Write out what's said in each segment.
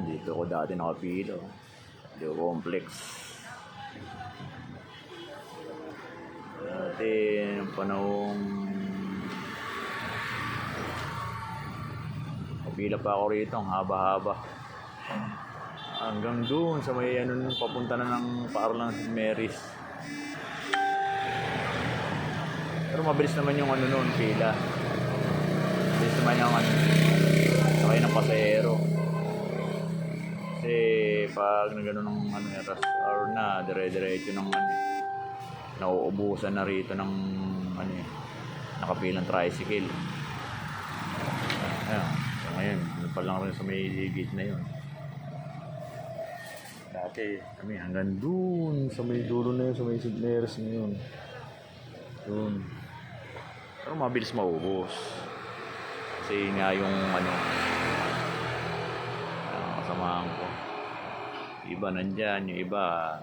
Yan, dito ko dati nakapila. Dito complex. Dati, panahong Kapila pa ako rito, ang haba-haba. Hanggang doon sa may ano papunta na ng paaralan ng St. Mary's. Pero mabilis naman yung ano noon, pila. Mabilis naman yung ano, sakay ng pasahero. Pag na gano'n ng ano, rush hour na, dire-diretso ng ano, nauubusan na rito ng ano eh, nakapilang tricycle. Ayan. So ngayon, ano pa lang rin sa may gate na yun. Dati kami hanggang dun sa may dulo na yun, sa may. Mary's na yun. Dun. Pero mabilis maubos. Kasi nga yung ano, Iba nandyan, yung iba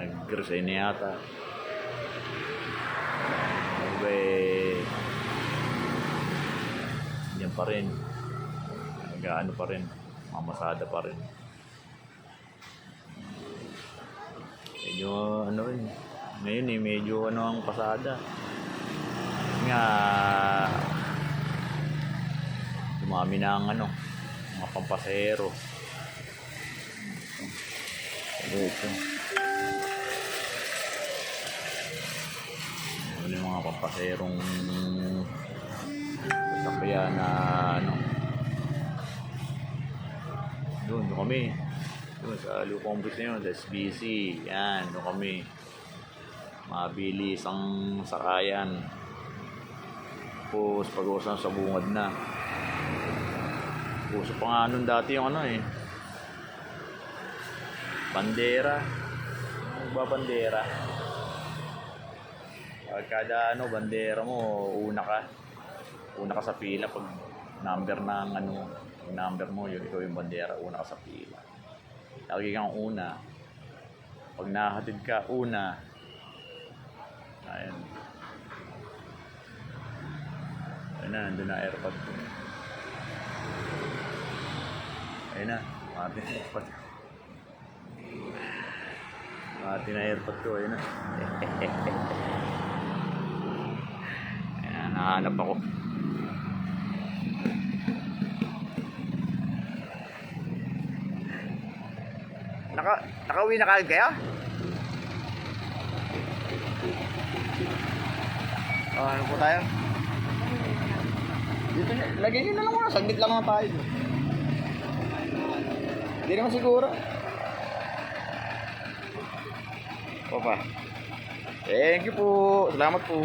nag-resign na yata. Iba eh, pa rin. Nag-ano pa rin. Mamasada pa rin. Medyo ano rin. Ngayon eh, medyo ano ang pasada. Nga, dumami na ang ano, mga pampasero. Ito. Ano yung mga pampaserong sasakyan na ano. Doon, doon kami. Doon sa Lupong Bus na yun, sa SBC. Yan, doon kami. Mabilis ang sakayan. Tapos pag-uusap sa bungad na. Uso pa nga nun dati yung ano eh. Bandera. Ano ba bandera? Pag kada ano, bandera mo, una ka. Una ka sa pila pag number ng ano, number mo, yun, ikaw yung bandera, una ka sa pila. Lagi kang una. Pag nahatid ka, una. Ayun. Ayun na, nandun na airpod. Ayun na, mati na airpod. Mati na airpod ko, ayun na. Ayan, nahanap ako. Naka, nakauwi na kayo? Oh, ano po tayo? Dito, lagyan nyo na lang muna. Saglit lang naman tayo. Hindi naman siguro. Opa. Thank you po. Salamat po.